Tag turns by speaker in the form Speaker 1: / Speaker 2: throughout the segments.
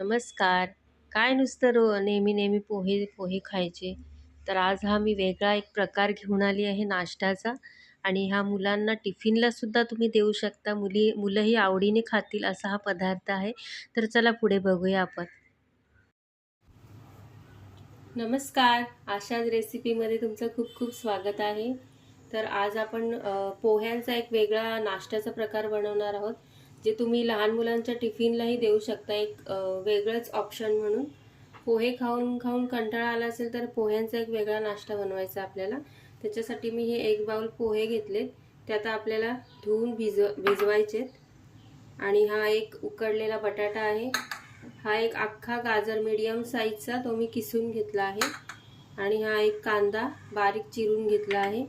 Speaker 1: नमस्कार. काय नुसतं रो नेहमी नेहमी पोहे पोहे खायचे? तर आज हा मी वेगळा एक प्रकार घेऊन आली आहे नाश्त्याचा आणि हा मुलांना टिफिनला सुद्धा तुम्ही देऊ शकता. मुली मुलंही आवडीने खातील असा हा पदार्थ आहे. तर चला पुढे बघूया आपण. नमस्कार. अशाच रेसिपीमध्ये तुमचं खूप खूप स्वागत आहे. तर आज आपण पोह्यांचा एक वेगळा नाश्त्याचा प्रकार बनवणार आहोत. जे तुम्ही लहान मुलांच्या टिफिनलाही देऊ शकता एक वेगळंच ऑप्शन म्हणून. पोहे खाऊन खाऊन कंटाळा आला असेल तर पोह्यांचा एक वेगळा नाश्ता बनवायचा आपल्याला. त्याच्यासाठी मी हे एक बाउल पोहे घेतलेत ते आता आपल्याला धुवून भिजव भिजवायचेत. आणि हा एक उकडलेला बटाटा आहे. हा एक अख्खा गाजर मीडियम साईजचा तो मी किसून घेतला आहे. आणि हा एक कांदा बारीक चिरून घेतला आहे.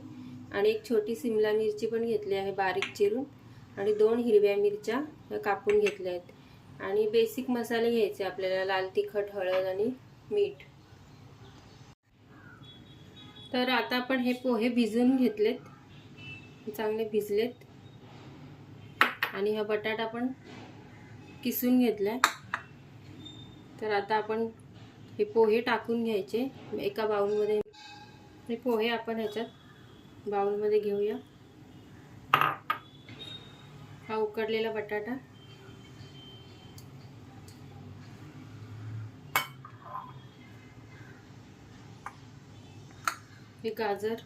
Speaker 1: आणि एक छोटी सिमला मिरची पण घेतली आहे बारीक चिरून. आणि दोन हिरव्या मिरच्या ह्या कापून घेतल्या आहेत. आणि बेसिक मसाले घ्यायचे आपल्याला लाल तिखट हळद आणि मीठ. तर आता आपण हे पोहे भिजून घेतलेत. चांगले भिजलेत. आणि हा बटाटा पण किसून घेतलाय. तर आता आपण हे पोहे टाकून घ्यायचे एका बाउलमध्ये हे पोहे आपण ह्याच्यात बाउलमध्ये घेऊया. उकडलेला बटाटा. हे गाजर.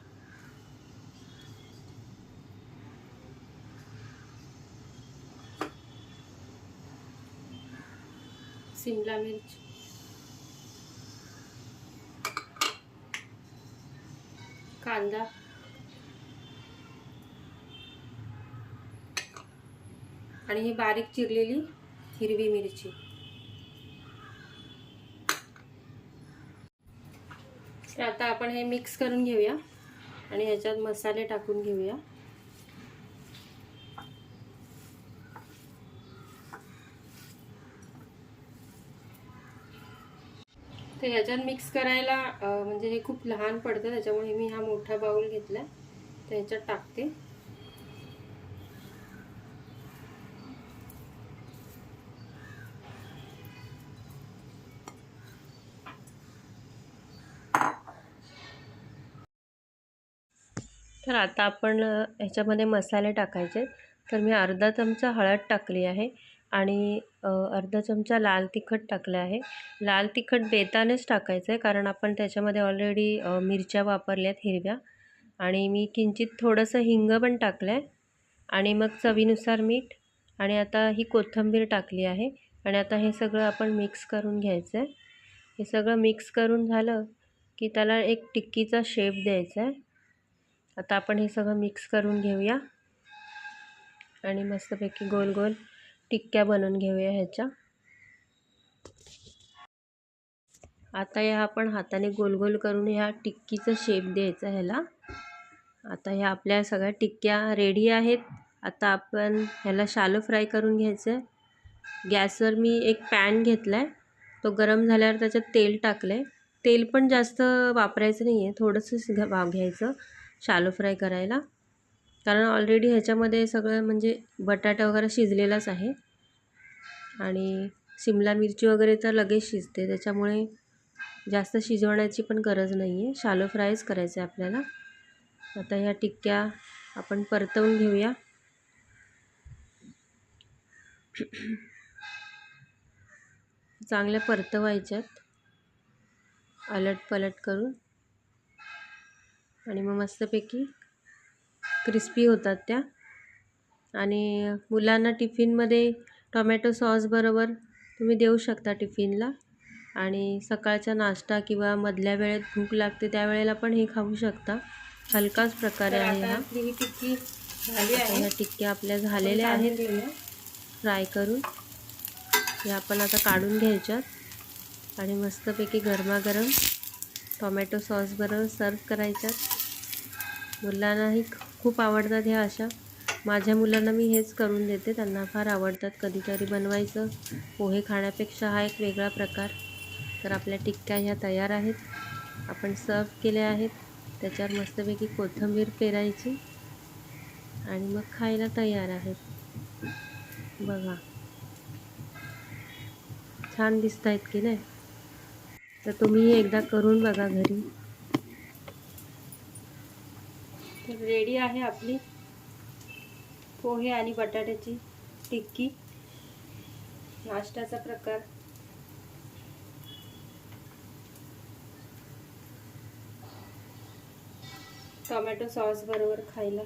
Speaker 1: शिमला मिर्च. कांदा. आणि ही बारीक चिरलेली हिरवी मिरची. तर आता आपण हे मिक्स करून घेऊया आणि ह्याच्यात मसाले टाकून घेऊया. तर ह्याच्यात मिक्स करायला म्हणजे हे खूप लहान पडतं त्याच्यामुळे मी हा मोठा बाउल घेतला. तर ह्याच्यात टाकते. तर आता आपण ह्याच्यामध्ये मसाले टाकायचे तर मी अर्धा चमचा हळद टाकली आहे आणि अर्धा चमचा लाल तिखट टाकलं आहे. लाल तिखट बेतानेच टाकायचं आहे कारण आपण त्याच्यामध्ये ऑलरेडी मिरच्या वापरल्यात हिरव्या. आणि मी किंचित थोडंसं हिंग पण टाकलं आहे आणि मग चवीनुसार मीठ आणि आता ही कोथिंबीर टाकली आहे. आणि आता हे सगळं आपण मिक्स करून घ्यायचं आहे. हे सगळं मिक्स करून झालं की त्याला एक टिक्कीचा शेप द्यायचा आहे. आता आपण हे सगळं मिक्स करून घेऊया. आणि मस्तपैकी गोल गोल टिक्क्या बनवून घेऊया ह्याच्या. आता ह्या आपण हाताने गोल गोल करून ह्या टिक्कीचा शेप द्यायचा ह्याला. आता ह्या आपल्या सगळ्या टिक्क्या रेडी आहेत. आता आपण ह्याला शालो फ्राय करून घ्यायचं आहे गॅसवर मी एक पॅन घेतला आहे तो गरम झाल्यावर त्याच्यात तेल टाकलं आहे तेल पण जास्त वापरायचं नाही आहे थोडंसंच घ वा घ्यायचं. शालो फ्राय करायला. कारण ऑलरेडी ह्याच्यामध्ये सगळं म्हणजे बटाटा वगैरे शिजलेलाच आहे. आणि शिमला मिरची वगैरे तर लगेच शिजते. त्याच्यामुळे जास्त शिजवण्याची पण गरज नाही आहे शालो फ्रायच करायचं आहे आपल्याला. आता ह्या टिक्क्या आपण परतवून घेऊया. चांगल्या परतवायच्यात. अलट पलट करून. आणि मग मस्तपैकी क्रिस्पी होतात त्या. आणि मुलांना टिफिनमध्ये टोमॅटो सॉस बरोबर तुम्ही देऊ शकता टिफिनला. आणि सकाळचा नाश्ता किंवा मधल्या वेळेत भूक लागते त्यावेळेला पण हे खाऊ शकता. हलकाच प्रकारे आहे हा.
Speaker 2: ही टिक्की झाली आहे.
Speaker 1: ह्या टिक्क्या आपल्या झालेल्या आहेत. फ्राय करून. या आपण आता काढून घ्यायच्यात. आणि मस्तपैकी गरमागरम टोमॅटो सॉसबरोबर सर्व करायच्यात. मुलांनाही खूप आवडतात ह्या अशा. माझ्या मुलांना मी हेच करून देते. त्यांना फार आवडतात कधीतरी बनवायचं. पोहे खाण्यापेक्षा हा एक वेगळा प्रकार. तर आपल्या टिक्क्या ह्या तयार आहेत. आपण सर्व केल्या आहेत. त्याच्यावर मस्तपैकी कोथिंबीर पेरायची. आणि मग खायला तयार आहेत. बघा.
Speaker 2: छान दिसत आहेत की नाही? तर तुम्ही एकदा करून बघा घरी. तर रेडी आहे आपली पोहे आणि बटाट्याची टिक्की. नाश्त्याचा प्रकार. टोमॅटो सॉस बरोबर खायला.